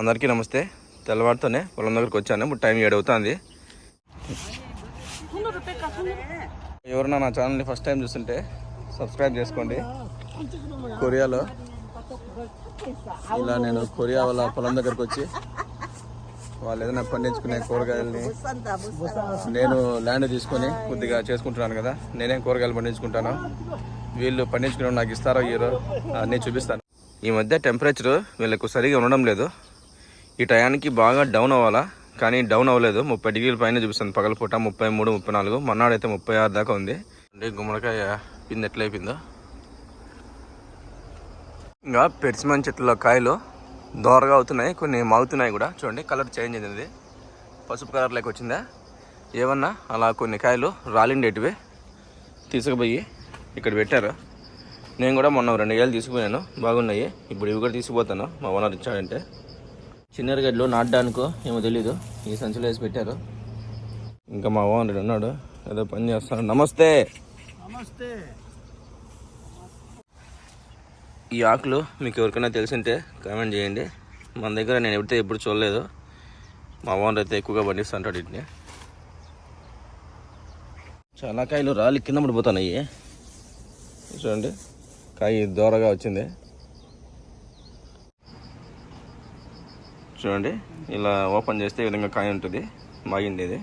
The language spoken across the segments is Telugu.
అందరికీ నమస్తే. తెల్లవారితోనే పొలం దగ్గరికి వచ్చాను. ఇప్పుడు టైం ఏడు అవుతుంది. ఎవరన్నా నా ఛానల్ని ఫస్ట్ టైం చూస్తుంటే సబ్స్క్రైబ్ చేసుకోండి. కొరియాలో. ఇలా నేను కొరియా వాళ్ళ పొలం దగ్గరకు వచ్చి వాళ్ళు ఏదైనా పండించుకునే కూరగాయలని నేను ల్యాండ్ తీసుకొని కొద్దిగా చేసుకుంటున్నాను కదా. నేనేం కూరగాయలు పండించుకుంటాను వీళ్ళు పండించుకునే నాకు ఇస్తారో ఇయ్యరో అన్నీ చూపిస్తాను. ఈ మధ్య టెంపరేచర్ వీళ్ళకు సరిగా ఉండడం లేదు. ఈ టయానికి బాగా డౌన్ అవ్వాలా? కానీ డౌన్ అవ్వలేదు. ముప్పై డిగ్రీల పైన చూపిస్తుంది పగలపూట ముప్పై మూడు ముప్పై నాలుగు. మన్నాడైతే ముప్పై ఆరు దాకా ఉంది. అంటే గుమ్మడికాయ పిండి ఎట్లయిపోయిందో. ఇంకా పెరిసిమని చెట్ల కాయలు దోరగా అవుతున్నాయి. కొన్ని మాగుతున్నాయి కూడా. చూడండి కలర్ చేంజ్ అయింది. పసుపు కలర్ లెక్క వచ్చిందా? ఏమన్నా? అలా కొన్ని కాయలు రాలిండేటివి తీసుకుపోయి ఇక్కడ పెట్టారు. నేను కూడా మొన్న రెండు గేలు తీసుకుపోయాను. బాగున్నాయి. ఇప్పుడు ఇవి కూడా తీసుకుపోతాను. మా ఓనర్ ఇచ్చాడంటే. చిన్నరగడ్లు నాటడానికో ఏమో తెలీదు. ఈ సంచులో వేసి పెట్టారు. ఇంకా మా ఓనర్ ఉన్నాడు. ఏదో పని చేస్తాడు నమస్తే! నమస్తే! ఈ ఆకులు మీకు ఎవరికైనా తెలిసింటే కామెంట్ చేయండి. మన దగ్గర నేను ఎప్పుడైతే ఎప్పుడు చూడలేదు మా ఓనర్ అయితే ఎక్కువగా పండిస్తుంటాడు వీటిని. చాలా కాయలు రాలి కింద పడిపోతున్నాయి. చూడండి. కాయ దూరగా వచ్చింది. చూడండి. ఇలా ఓపెన్ చేస్తే ఈ విధంగా కాయ ఉంటుంది. మాగింది ఇది.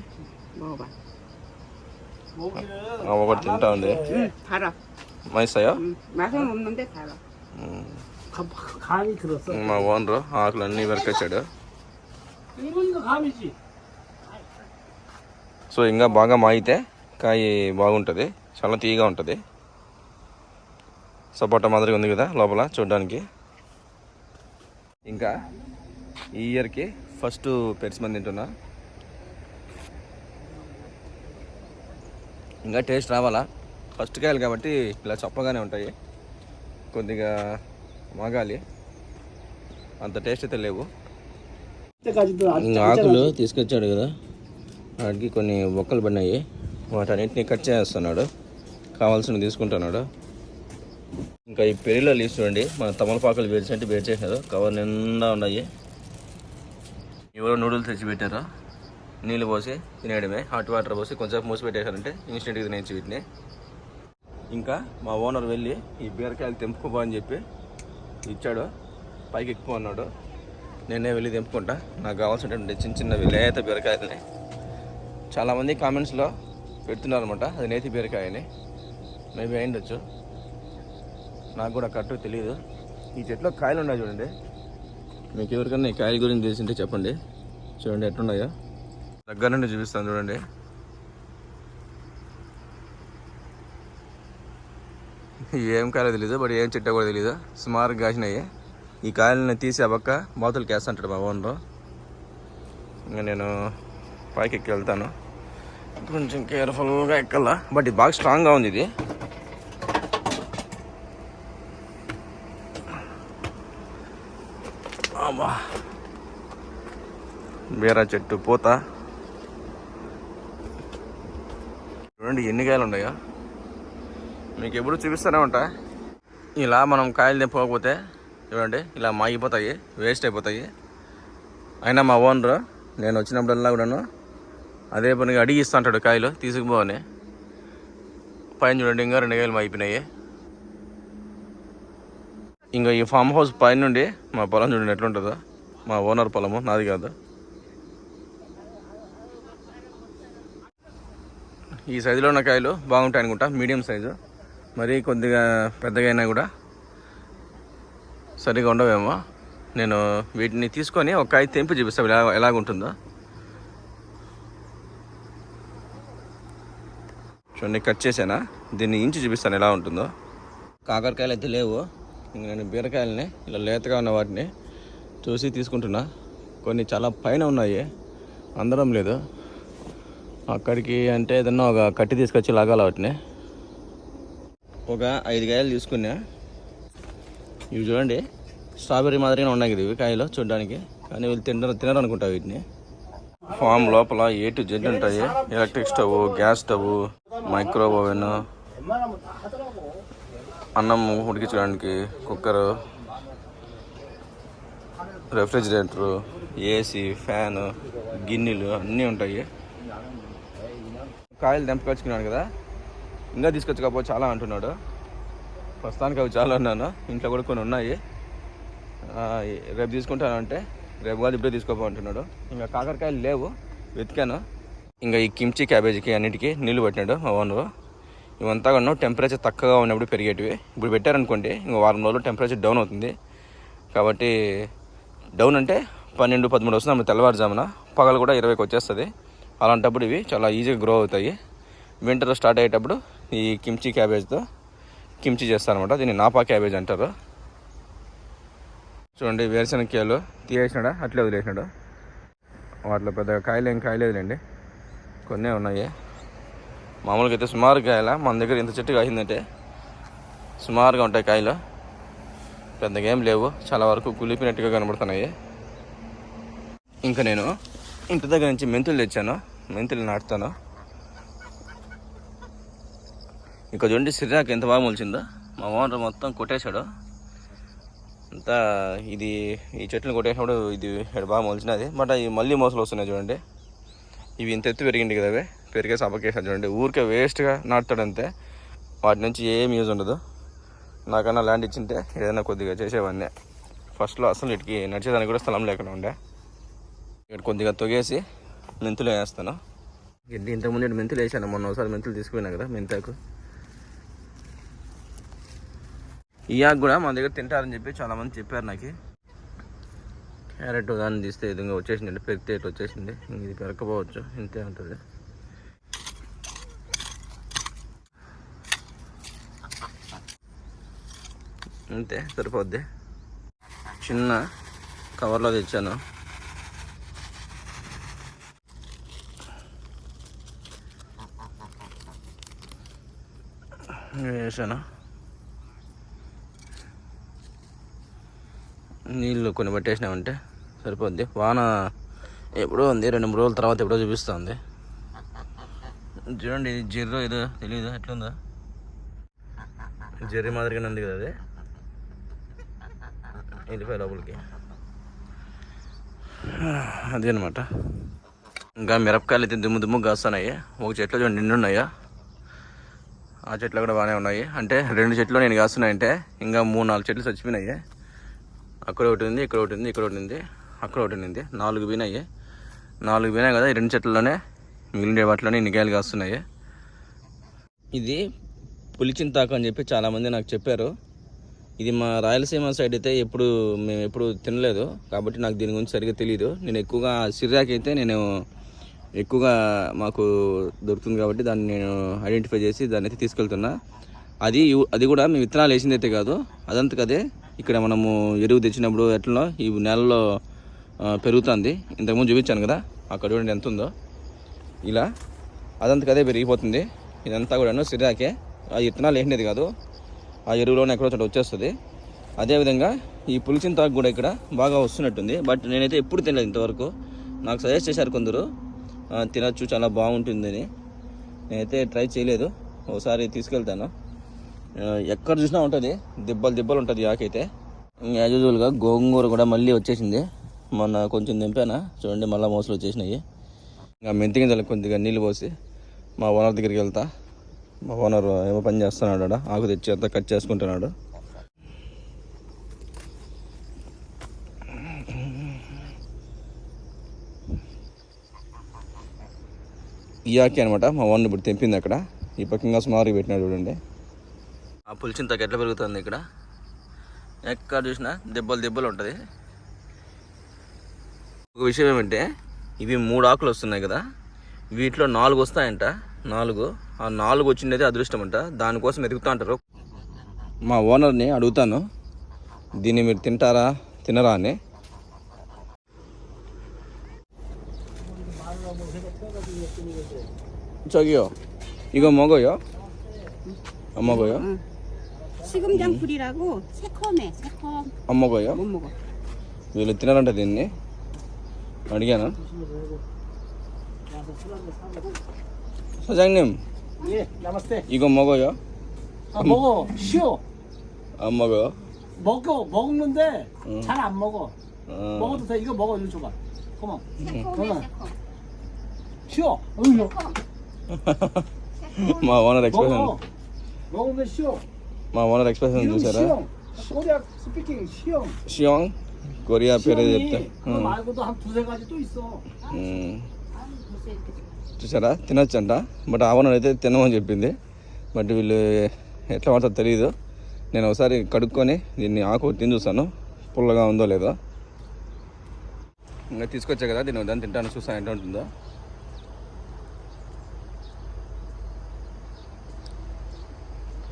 ఒకటి తింటా ఉంది. మైసయా మా ఓనరు ఆకులు అన్ని వెరకేసాడు సో ఇంకా బాగా మాగితే కాయ బాగుంటుంది. చాలా తీయగా ఉంటుంది. సపోటా మాదిరిగా ఉంది కదా లోపల చూడడానికి. ఇంకా ఈ ఇయర్కి ఫస్ట్ పెరిసిమని తింటున్నా. ఇంకా టేస్ట్ రావాలా? ఫస్ట్ కాయలు కాబట్టి ఇలా చప్పగానే ఉంటాయి. కొద్దిగా మగాలి. అంత టేస్ట్ అయితే లేవు. ఆకులు తీసుకొచ్చాడు కదా. వాటికి కొన్ని బొక్కలు పడినాయి. వాటన్నిటిని కట్ చేస్తున్నాడు. కావాల్సినవి తీసుకుంటున్నాడు. ఇంకా ఈ పెరిలో లీస్ చూడండి. మన తమలపాకులు వేర్చినట్టు వేరు చేసినారు. కవర్ నిండా ఉన్నాయి. ఎవరో నూడిల్స్ తెచ్చి పెట్టారు? నీళ్ళు పోసి తినేయడమే. హాట్ వాటర్ పోసి కొంచెం మూసి పెట్టేశారంటే ఇన్స్టెంట్గా తినేసి వీటిని. ఇంకా మా ఓనర్ వెళ్ళి ఈ బీరకాయలు తెంపుకోబో అని చెప్పి ఇచ్చాడు. పైకి ఎక్కువ అన్నాడు. నేనే వెళ్ళి తెంపుకుంటా. నాకు కావాల్సినటువంటి చిన్న చిన్నవి లేత బీరకాయలని చాలామంది కామెంట్స్లో పెడుతున్నారు అనమాట అది నేతి బీరకాయని. మేబీ అయిండొచ్చు నాకు కూడా కరెక్ట్ తెలియదు ఈ చెట్లో కాయలు ఉన్నాయి చూడండి. మీకు ఎవరికైనా ఈ కాయల గురించి తెలిసింటే చెప్పండి. చూడండి ఎట్లున్నాయో. దగ్గర నుండి చూపిస్తాను చూడండి. ఏం కాయలో తెలీదు బట్ ఏం చెట్టా కూడా తెలీదు. సుమారుగా కాసినాయి. ఈ కాయలను తీసి ఆ పక్క బాతులకి వేస్తుంటాడు మా ఓన్లో ఇంకా నేను పైకి ఎక్కి వెళ్తాను. కొంచెం కేర్ఫుల్గా ఎక్కాల. బట్ ఇది బాగా స్ట్రాంగ్గా ఉంది ఇది. బీరా చెట్టు పూత. చూడండి ఎన్ని కాయలు ఉన్నాయో. మీకు ఎప్పుడు చూపిస్తూనే ఉంటా. ఇలా మనం కాయలు తెంపకపోతే చూడండి ఇలా మాగిపోతాయి వేస్ట్ అయిపోతాయి. అయినా మా ఓనరు నేను వచ్చినప్పుడల్లా కూడాను అదే పనిగా అడిగి ఇస్తా అంటాడు కాయలు తీసుకుపోవని. పైన చూడండి ఇంకా రెండు కాయలు మాగిపోయినాయి. ఇంకా ఈ ఫామ్ హౌస్ పైన నుండి మా పొలం చూడండి ఎట్లుంటుందో. మా ఓనర్ పొలము నాది కాదు. ఈ సైజులో ఉన్న కాయలు బాగుంటాయి అనుకుంటా. Medium size. మరీ కొద్దిగా పెద్దగా అయినా కూడా సరిగా ఉండవేమో. నేను వీటిని తీసుకొని ఒక కాయ తెంపి చూపిస్తాను ఎలా ఎలాగుంటుందో. చూడండి కట్ చేసానా దీన్ని ఇంచి చూపిస్తాను ఎలా ఉంటుందో. కాకరకాయలు అయితే లేవు. నేను బీరకాయలని ఇలా లేతగా ఉన్న వాటిని చూసి తీసుకుంటున్నా. కొన్ని చాలా పైన ఉన్నాయి. అందడం లేదు. అక్కడికి అంటే ఏదన్నా ఒక కట్టి తీసుకొచ్చి లాగాలి వాటిని? ఒక ఐదు కాయలు తీసుకున్నా. ఇవి చూడండి స్ట్రాబెర్రీ మాదిరిగానే ఉన్నాయి కదా ఇవి కాయలు చూడడానికి. కానీ వీళ్ళు తినరు తినరు అనుకుంటా వీటిని. ఫామ్ లోపల ఏ టు జెడ్ ఉంటాయి. Electric stove gas stove micro oven అన్నం ఉడికించడానికి కుక్కరు రెఫ్రిజిరేటరు ఏసీ ఫ్యాను గిన్నెలు అన్నీ ఉంటాయి. కాయలు దంపకొచ్చుకున్నాను కదా. ఇంకా తీసుకొచ్చుకోకపోతే చాలా అంటున్నాడు. ప్రస్తుతానికి అవి చాలా అన్నాను ఇంట్లో కూడా కొన్ని ఉన్నాయి. రేపు తీసుకుంటాను అంటే రేపు కాదు ఇప్పుడే తీసుకోపో అంటున్నాడు. ఇంకా కాకరకాయలు లేవు. వెతికాను. ఇంకా ఈ కిమ్చి క్యాబేజీకి అన్నిటికీ నీళ్ళు పెట్టినాడు మా ఓనరు. ఇవంతా కూడా టెంపరేచర్ తక్కువగా ఉన్నప్పుడు పెరిగేటివి. ఇప్పుడు పెట్టారనుకోండి ఇంకా వారం రోజులు టెంపరేచర్ డౌన్ అవుతుంది. కాబట్టి డౌన్ అంటే పన్నెండు పదమూడు వస్తుంది అప్పుడు తెల్లవారుజామున. పగలు కూడా ఇరవైకి వచ్చేస్తుంది. అలాంటప్పుడు ఇవి చాలా ఈజీగా గ్రో అవుతాయి. వింటర్ స్టార్ట్ అయ్యేటప్పుడు ఈ కిమ్చి క్యాబేజ్తో కిమ్చి చేస్తారనమాట దీన్ని నాపా క్యాబేజ్ అంటారు. చూడండి వేరుశనక్కాయలు తీయేసినాడా? అట్లే వదిలేసినాడు? వాటిలో పెద్దగా కాయలు ఏం కాయలేదులేండి. కొన్ని ఉన్నాయి. మామూలుగా అయితే సుమారు కాయల? మన దగ్గర ఇంత చెట్టు కాసిందంటే సుమారుగా ఉంటాయి కాయలు. పెద్దగా ఏం లేవు. చాలా వరకు కులిపినట్టుగా కనబడుతున్నాయి. ఇంకా నేను ఇంటి దగ్గర నుంచి మెంతులు తెచ్చాను. మెంతులు నాటుతాను. ఇక చూడండి సిరాకు ఎంత బాగా మొలిచిందో. మా ఓనర్ మొత్తం కొట్టేశాడు. అంతా ఇది ఈ చెట్లు కొట్టేసినప్పుడు ఇది బాగా మొలిచినది. బట్ అవి మళ్ళీ మోసలు వస్తున్నాయి చూడండి. ఇవి ఇంత ఎత్తు పెరిగింది కదా అవి. పెరిగే సపకేసాడు చూడండి. ఊరికే వేస్ట్గా నాటుతాడు అంతే. వాటి నుంచి ఏం యూజ్ ఉండదు. నాకన్నా ల్యాండ్ ఇచ్చింటే ఏదైనా కొద్దిగా చేసేవాడిని. ఫస్ట్లో అసలు ఇటుకి నడిచేదానికి కూడా స్థలం లేకుండా ఉండే. ఇక్కడ కొద్దిగా తొగేసి మెంతులు వేస్తాను. గడ్డి ఇంతకుముందు ఇటు మెంతులు వేసాను. మొన్న ఒకసారి మెంతులు తీసుకుపోయినా కదా మెంతాకు. ఈ ఆకు కూడా మన దగ్గర తింటారని చెప్పి చాలామంది చెప్పారు నాకు. క్యారెట్ కానీ తీస్తే ఈ విధంగా వచ్చేసింది అంటే పెరిగితే ఇట్లా వచ్చేసింది. ఇది పెరకపోవచ్చు ఇంతే ఉంటుంది. అంతే సరిపోద్ది. చిన్న కవర్లో తెచ్చాను. వేసాను? నీళ్ళు కొన్ని పట్టేసినామంటే సరిపోద్ది. వాన ఎప్పుడో ఉంది రెండు మూడు రోజుల తర్వాత ఎప్పుడో చూపిస్తుంది. చూడండి ఇది జెర్రో ఏదో తెలియదు ఎట్లుందా? జెర్రీ మాదిరిగానే ఉంది కదా అది. వెళ్ళిపోయి లోపలికి. అదే అనమాట ఇంకా మిరపకాయలు అయితే దుమ్ము దుమ్ము కాస్తున్నాయి. ఒక చెట్లు చూడండి నిండున్నాయా? ఆ చెట్లు కూడా బాగానే ఉన్నాయి. అంటే రెండు చెట్లు నేను కాస్తున్నాయంటే ఇంకా మూడు నాలుగు చెట్లు చచ్చిపోయినాయి. అక్కడ ఒకటి ఉంది ఇక్కడ ఒకటి ఉంది ఇక్కడ ఒకటి ఉంది అక్కడ ఒకటి ఉంది. నాలుగు పోయినాయి. నాలుగు పోయినాయి కదా ఈ రెండు చెట్లలోనే మిగిలిన వాటిలోనే నిగాయలు కాస్తున్నాయి. ఇది పులిచింతాకు అని చెప్పి చాలామంది నాకు చెప్పారు. ఇది మా రాయలసీమ సైడ్ అయితే ఎప్పుడు మేము ఎప్పుడు తినలేదు. కాబట్టి నాకు దీని గురించి సరిగ్గా తెలియదు నేను ఎక్కువగా సిర్రాకి అయితే నేను ఎక్కువగా మాకు దొరుకుతుంది కాబట్టి దాన్ని నేను ఐడెంటిఫై చేసి దాన్ని అయితే తీసుకెళ్తున్నా. అది అది కూడా మేము విత్తనాలు వేసిందైతే అయితే కాదు అదంతకు అదే. ఇక్కడ మనము ఎరువు తెచ్చినప్పుడు ఎట్లనో ఈ నెలలో పెరుగుతుంది. ఇంతకుముందు చూపించాను కదా అక్కడ చూడండి ఎంత ఉందో. ఇలా అదంతకు అదే పెరిగిపోతుంది. ఇదంతా కూడాను సిరాకే. ఆ విత్తనాలు వేసినది కాదు ఆ ఎరువులోనే ఎక్కడో చోట వచ్చేస్తుంది. అదేవిధంగా ఈ పులిచిన తాకు కూడా ఇక్కడ బాగా వస్తున్నట్టుంది. బట్ నేనైతే ఎప్పుడు తినలేదు ఇంతవరకు. నాకు సజెస్ట్ చేశారు కొందరు. తినచ్చు చాలా బాగుంటుందని. నేనైతే ట్రై చేయలేదు. ఒకసారి తీసుకెళ్తాను. ఎక్కడ చూసినా ఉంటుంది. దిబ్బలు దిబ్బలు ఉంటుంది ఆకైతే. యాజ్ యూజువల్గా గోంగూర కూడా మళ్ళీ వచ్చేసింది. మొన్న కొంచెం దింపానా? చూడండి మళ్ళీ మోసలు వచ్చేసినాయి. ఇంకా మెంతి గింజలు కొద్దిగా నీళ్ళు పోసి మా ఓనర్ దగ్గరికి వెళ్తా. మా ఓనర్ ఏమో పని చేస్తున్నాడు ఆకు తెచ్చి అంతా కట్ చేసుకుంటున్నాడు. ఈ ఆకి అనమాట మా ఓనర్ ఇప్పుడు తెంపింది అక్కడ. ఈ పక్కంగా సుమారుగా పెట్టినాడు చూడండి. ఆ పులిచింతకు ఎట్లా పెరుగుతుంది ఇక్కడ. ఎక్కడ చూసినా దెబ్బలు దెబ్బలు ఉంటుంది. ఒక విషయం ఏమంటే ఇవి మూడు ఆకులు వస్తున్నాయి కదా. వీటిలో నాలుగు వస్తాయంట. నాలుగు. ఆ నాలుగు వచ్చిండేది అదృష్టం అంట. దానికోసం ఎదుగుతూ అంటారు. మా ఓనర్ని అడుగుతాను. దీన్ని మీరు తింటారా తినరా అని. 저기요 이거 먹어요? 안 먹어요? 시금장 풀이라고 새콤해 새콤 안 먹어요? 못 먹어 వీళ్ళు తినాలంట దీన్ని అడిగాను 사장님 예, 나마스테. 이거 먹어요? 아, 먹어. 쉬어. 안 먹어요? 먹어. 먹는데 응. 잘 안 먹어. 어. 먹어도 돼. 이거 먹어. 이거 줘봐. 고마워. 새콤해 어. 새콤 쉬어. 어이구. 새콤 మా ఓనర్ 먹어. ఎక్స్ప్రెషన్ 먹으면 쉬어. మా ఓనర్ ఎక్స్ప్రెషన్ 이름 చూసారా 시영. 코리아 스피킹 시영. షియోంగ్ కొరియా పేరు చెప్తే 시영이 그거 말고도 한 두세 가지 또 있어. 음. 아니 벌써 이렇게 చూసారా తినొచ్చంట బట్ ఆ ఓనర్ అయితే తినమని చెప్పింది బట్ వీళ్ళు ఎట్లా వాడతారో తెలియదు నేను ఒకసారి కడుక్కొని దీన్ని ఆకు తిని చూస్తాను పుల్లగా ఉందో లేదో ఇంకా తీసుకొచ్చా కదా దీన్ని దాన్ని తింటాను చూస్తాను ఎట్లా ఉంటుందో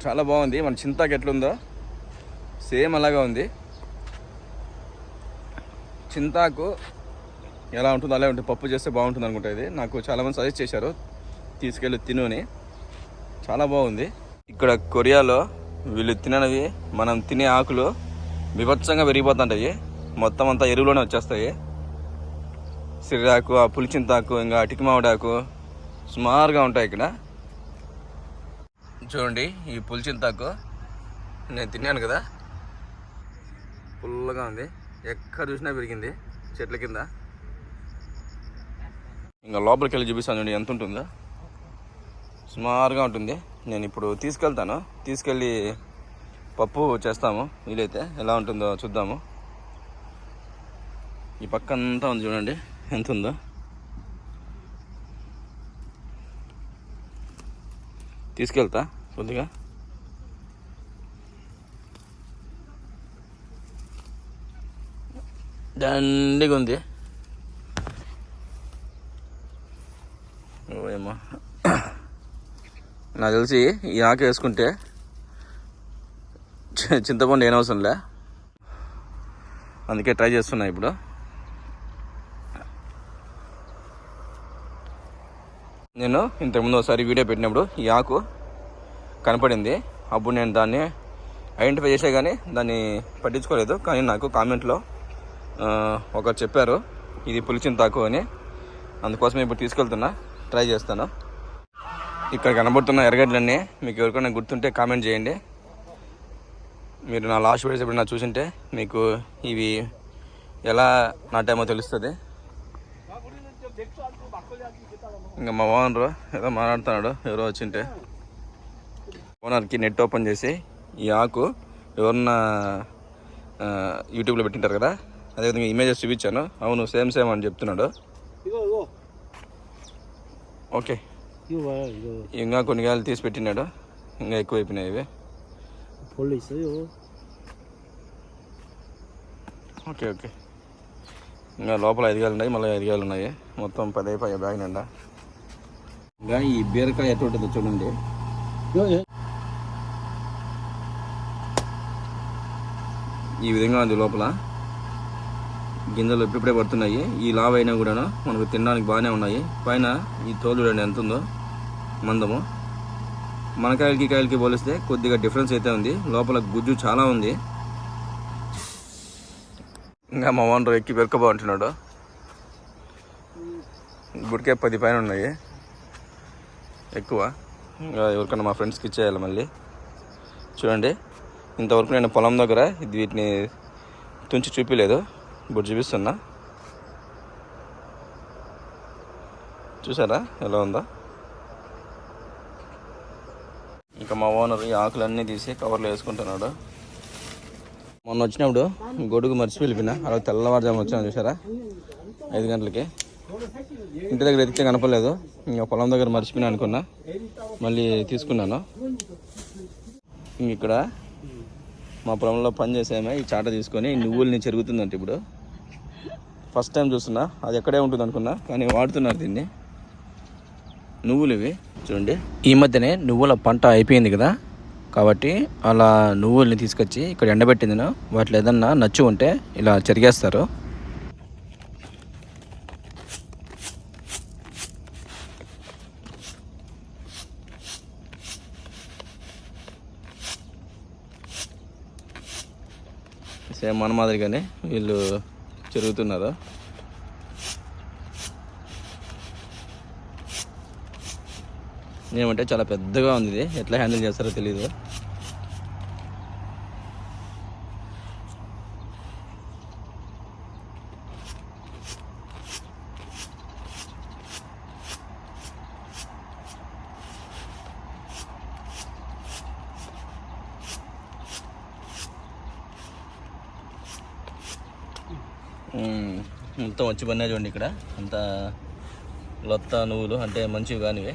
చాలా బాగుంది. మన చింతాకు ఎట్లుందో సేమ్ అలాగా ఉంది. చింతాకు ఎలా ఉంటుందో అలా ఉంటుంది. పప్పు చేస్తే బాగుంటుంది అనుకుంటా ఇది. నాకు చాలామంది సజెస్ట్ చేశారు. తీసుకెళ్ళి తిను అని. చాలా బాగుంది. ఇక్కడ కొరియాలో వీళ్ళు తిననవి మనం తినే ఆకులు విభత్సంగా పెరిగిపోతుంటాయి. మొత్తం అంతా ఎరువులోనే వచ్చేస్తాయి. సిరిరాకు ఆ పులిచింతాకు ఇంకా అటికి మామిడాకు సుమారుగా ఉంటాయి ఇక్కడ. చూడండి ఈ పులిచింతాకు. నేను తిన్నాను కదా. ఫుల్గా ఉంది. ఎక్కడ చూసినా పెరిగింది. చెట్ల కింద. ఇంకా లోపలికి వెళ్ళి చూపిస్తాను చూడండి ఎంత ఉంటుందో. సుమారుగా ఉంటుంది. నేను ఇప్పుడు తీసుకెళ్తాను. తీసుకెళ్ళి పప్పు చేస్తాము. వీలైతే ఎలా ఉంటుందో చూద్దాము. ఈ పక్క అంతా ఉంది చూడండి. ఎంత ఉందో. తీసుకెళ్తా కొద్దిగా దండిగా ఉంది. ఏమో నాకు తెలిసి ఈ ఆక వేసుకుంటే చింతపండు ఏం అవసరంలే అందుకే ట్రై చేస్తున్నా ఇప్పుడు. నేను ఇంతకుముందు ఒకసారి వీడియో పెట్టినప్పుడు ఈ ఆకు కనపడింది. అప్పుడు నేను దాన్ని ఐడెంటిఫై చేసే కానీ దాన్ని పట్టించుకోలేదు. కానీ నాకు కామెంట్లో ఒకరు చెప్పారు ఇది పులిచింతాకు అని. అందుకోసం ఇప్పుడు తీసుకెళ్తున్నా ట్రై చేస్తాను. ఇక్కడ కనబడుతున్న ఎర్రగడ్డలన్నీ మీకు ఎవరికైనా గుర్తుంటే కామెంట్ చేయండి. మీరు నా లాస్ట్ వీడియోస్ ఎప్పుడైనా చూసింటే మీకు ఇవి ఎలా నాటామో తెలుస్తుంది. ఇంకా మా ఓనర్ ఏదో మాట్లాడుతున్నాడు ఎవరో వచ్చింటే. ఓనర్కి నెట్ ఓపెన్ చేసి ఈ ఆకు ఎవరన్నా యూట్యూబ్లో పెట్టింటారు కదా అదేవిధంగా ఇమేజెస్ చూపించాను. అవును సేమ్ సేమ్ అని చెప్తున్నాడు. ఓకే. ఇంకా కొన్ని గాయలు తీసి పెట్టినాడు ఇంకా ఎక్కువైపోయినాయి ఇవి. Okay okay. ఇంకా లోపల ఐదు ఉన్నాయి మళ్ళీ ఐదు ఉన్నాయి. మొత్తం పది అయిపోయాయి బ్యాగ్ నిండా. ఈ బీరకాయ ఎటువంటిదో చూడండి. ఈ విధంగా ఉంది లోపల. గింజలు ఇప్పుడే పడుతున్నాయి. ఈ లావు అయినా కూడాను మనకు తినడానికి బాగానే ఉన్నాయి. పైన ఈ తోలు చూడండి ఎంత ఉందో మందము. మన కాయలకి కాయలకి పోలిస్తే కొద్దిగా డిఫరెన్స్ అయితే ఉంది. లోపల గుజ్జు చాలా ఉంది. ఇంకా మా ఓనర్ ఎక్కి పెరకబా బాగుంటున్నాడు గుడికే పది పైన ఉన్నాయి. ఎక్కువ. ఇంకా ఎవరికైనా మా ఫ్రెండ్స్కి ఇచ్చేయాలి మళ్ళీ. చూడండి ఇంతవరకు నేను పొలం దగ్గర ఇది వీటిని తుంచి చూపించలేదు ఇప్పుడు చూపిస్తున్నా. చూసారా? ఎలా ఉందో? ఇంకా మా ఓనర్ ఈ ఆకులన్నీ తీసి కవర్లో వేసుకుంటున్నాడు. మొన్న వచ్చినప్పుడు గొడుగు మర్చి వెళ్ళిపోయినా అలా తెల్లవారుజాము వచ్చాను చూసారా? ఐదు గంటలకి. ఇంటి దగ్గర ఎదిగితే కనపడలేదు. ఇంకా పొలం దగ్గర మర్చిపోయినా అనుకున్నా. మళ్ళీ తీసుకున్నాను. ఇంక ఇక్కడ మా పొలంలో పని చేసామే ఈ చాట తీసుకొని నువ్వుల్ని చెరుగుతుందంట ఇప్పుడు. ఫస్ట్ టైం చూస్తున్నా. అది ఎక్కడే ఉంటుంది అనుకున్నా కానీ వాడుతున్నారు దీన్ని. నువ్వులు ఇవి చూడండి. ఈ మధ్యనే నువ్వుల పంట అయిపోయింది కదా. కాబట్టి అలా నువ్వుల్ని తీసుకొచ్చి ఇక్కడ ఎండబెట్టింది వాటిలో ఏదన్నా నచ్చు ఉంటే ఇలా చెరిగేస్తారు. సేమ్ మన మాదిరిగానే వీళ్ళు చెరుగుతున్నారు ఏమంటే చాలా పెద్దగా ఉంది ఇది. ఎట్లా హ్యాండిల్ చేస్తారో తెలియదు మొత్తం వచ్చి పడినా చూడండి ఇక్కడ అంతా లొత్త నువ్వులు అంటే మంచివి కానివి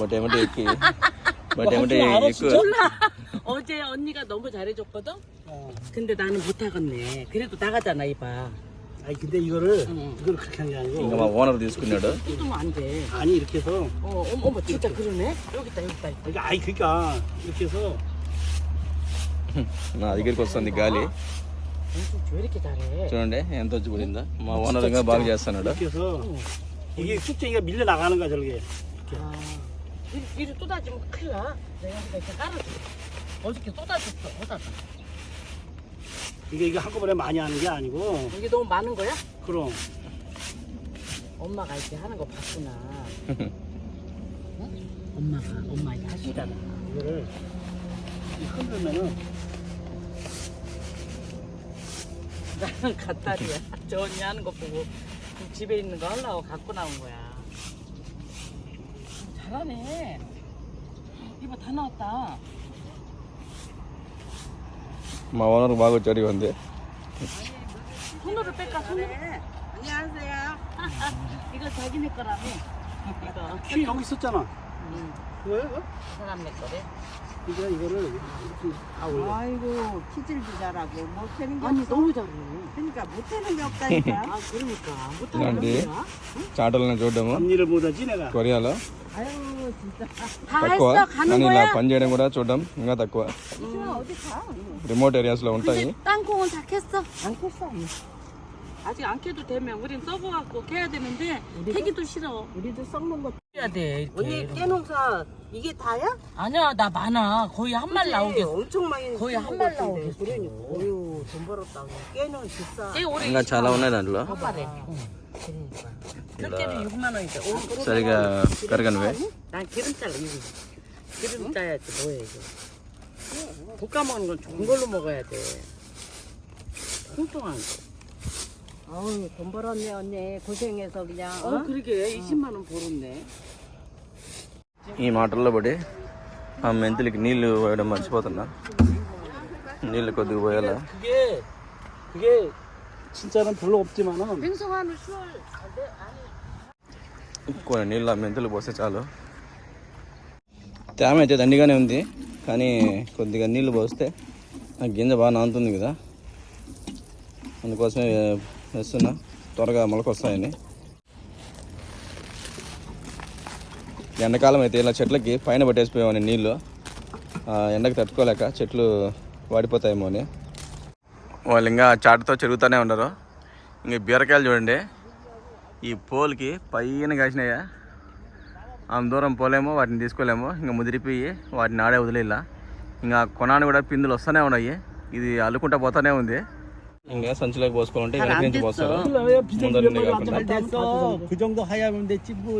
బట్ ఏమంటే ఎక్కి బట్ ఏమంటే ఎక్కువ 어제 언니가 너무 잘해줬거든? 근데 나는 못하겠네. 그래도 나가잖아, 이봐. 아니 근데 이거를 이걸 그렇게 한 게 ఇంకా 아니고 మా ఓనర్ తీసుకున్నాడు 뜯으면 안 돼. 아니 이렇게 해서 어, 어머, 어머, 진짜 그러네? 여기 있다, 여기 있다. 그러니까 아니 그러니까 이렇게 해서 నా దగ్గరికి వస్తుంది గాలి 연습 왜 이렇게 잘해? చూడండి ఎంత వచ్చి పడిందో మా ఓనర్ ఇంకా బాగా చేస్తున్నాడు 이렇게 해서 이게 쑥쟁이가 밀려 나가는 거야 저렇게 아, 이리, 이리 쏟아지면 큰일 나. 내가 여기다 이렇게 깔아줘. 어저께 쏟아졌어, 쏟아져. 이게 이거 한꺼번에 많이 하는 게 아니고 이게 너무 많은 거야? 그럼 엄마가 이렇게 하는 거 봤구나. 어? 엄마가, 엄마 이렇게 하시잖아. 이거를 이 흔들면은 나는 갓다리야. 저 언니 하는 거 보고 집에 있는 거 하려고 갖고 나온 거야. 잘하네. 이봐 다 나왔다. 마 원어로 막을 자리 건데. 손으로 뺄까 손으로? 안녕하세요. 이거 자기네 거라며. 이거. 귀 여기 있었잖아. 응. 왜? 사람 내 거래. 이거 이거를 이렇게 다 올려 아이고 키질도 잘하고 못하는 게 아니, 없어. 너무 잘해. 그러니까 못하는 게 없다니까. 아, 그러니까. ఇలాంటి 못하는 거야? చాటలను చూడడము 앞일을 못하지 내가 కొరియాలో 아유 진짜. 다 తక్కువ 했어? 가는 కానీ ఇలా 거야? పని చేయడం కూడా చూడడం ఇంకా తక్కువ 싫어 어디 가? రిమోట్ ఏరియాస్లో ఉంటాయి 근데 땅콩은 다 캤어? 안 컸어. 아직 안 캐도 되면 우린 썩어갖고 캐야 되는데 우리도? 캐기도 싫어. 우리도 썩는 거 해야 돼. 이렇게. 언니 깨농사 이게 다야? 아니야 나 많아. 거의 한 말 그치? 나오게. 엄청 많이 거의 한말 나오겠어. 그러니 어휴 돈 벌었다고 깨는 비싸. 되게 오래 Enggak salah una 한 발에. 아, 그러니까 6만 원이다 오, 그러면 Saya kargan 난 기름짤 이거. 기름 짜야지 뭐야 이거. 볶아 먹는 건 좋은 걸로 먹어야 돼. 통통한 거. 어우 돈 벌었네 언니 고생해서 그냥. 어, 어? 그러게 20만 원 벌었네. ఈ మాటల్లో పడి ఆ మెంతులకి నీళ్లు పోయడం మర్చిపోతున్నా నీళ్లు కొద్దిగా పోయాలా 그게 그게 진짜는 별로 없지만은 횡성하는 수월 కొన్ని నీళ్ళు ఆ మెంతులు పోస్తే చాలు తేమ అయితే దండిగానే ఉంది కానీ కొద్దిగా నీళ్లు పోస్తే ఆ గింజ బాగా నానుతుంది కదా అందుకోసమే వేస్తున్నా. త్వరగా మొలకొస్తాయని ఎండాకాలం అయితే ఇలా చెట్లకి పైన పట్టేసిపోయామని నీళ్ళు. ఎండకు ఎండకి తట్టుకోలేక చెట్లు వాడిపోతాయేమో అని. వాళ్ళు ఇంకా చాటుతో చెరుగుతూనే ఉండరు ఇంక బీరకాయలు చూడండి. ఈ పోల్కి పైన కాసినాయా. ఆమె దూరం పోలేమో వాటిని తీసుకోలేము. ఇంకా ముదిరిపోయి వాటిని ఆడే వదిలేలా. ఇంకా కొనాన్ని కూడా పిందులు వస్తూనే ఉన్నాయి. ఇది అల్లుకుంటా పోతూనే ఉంది. ఇంకా సంచిలోకి పోసుకోవాలంటే వెనక నుంచి పోస్తారు ముందర నుండి కాకుండా 됐어 그 정도 하야면 됐지 뭐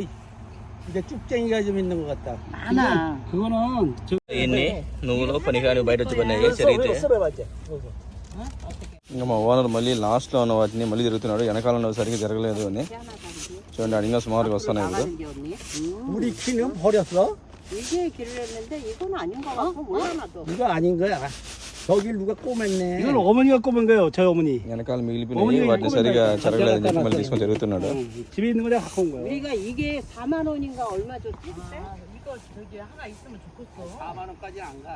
이제 쭉쟁이가 좀 있는 것 같다 많아. 그거는 저 ఇన్ని నువ్వులు పనికాని బయట వచ్చి పడినాయి జరిగితే 써봐봐 이제 ఇంకా మా ఓనర్ మళ్ళీ లాస్ట్లో ఉన్న వాటిని మళ్ళీ తిరుగుతున్నాడు వెనకాలంలో సరిగ్గా జరగలేదు అని చూడండి ఆడ ఇంకా సుమారుగా వస్తున్నాయి ఇప్పుడు 다른 게 없니? 음. 우리 키는 버렸어? 이게 길었는데 이건 아닌 거 같고 몰라 나도. 이거 아닌 거야 저기 누가 꼬맸네 이건 어머니가 꼬맨 거예요 저희 어머니 వెనకాల మిగిలిపోయినాయి వాటిని సరిగా జరగలేదు అని చెప్పి మళ్ళీ తీసుకొని జరుగుతున్నాడు 응, 집에 있는 거 내가 갖고 온 거야 우리가 이게 4만 원인가 얼마 줬지 그때? 이거 저기 하나 있으면 좋겠어. 4만 원까지 안가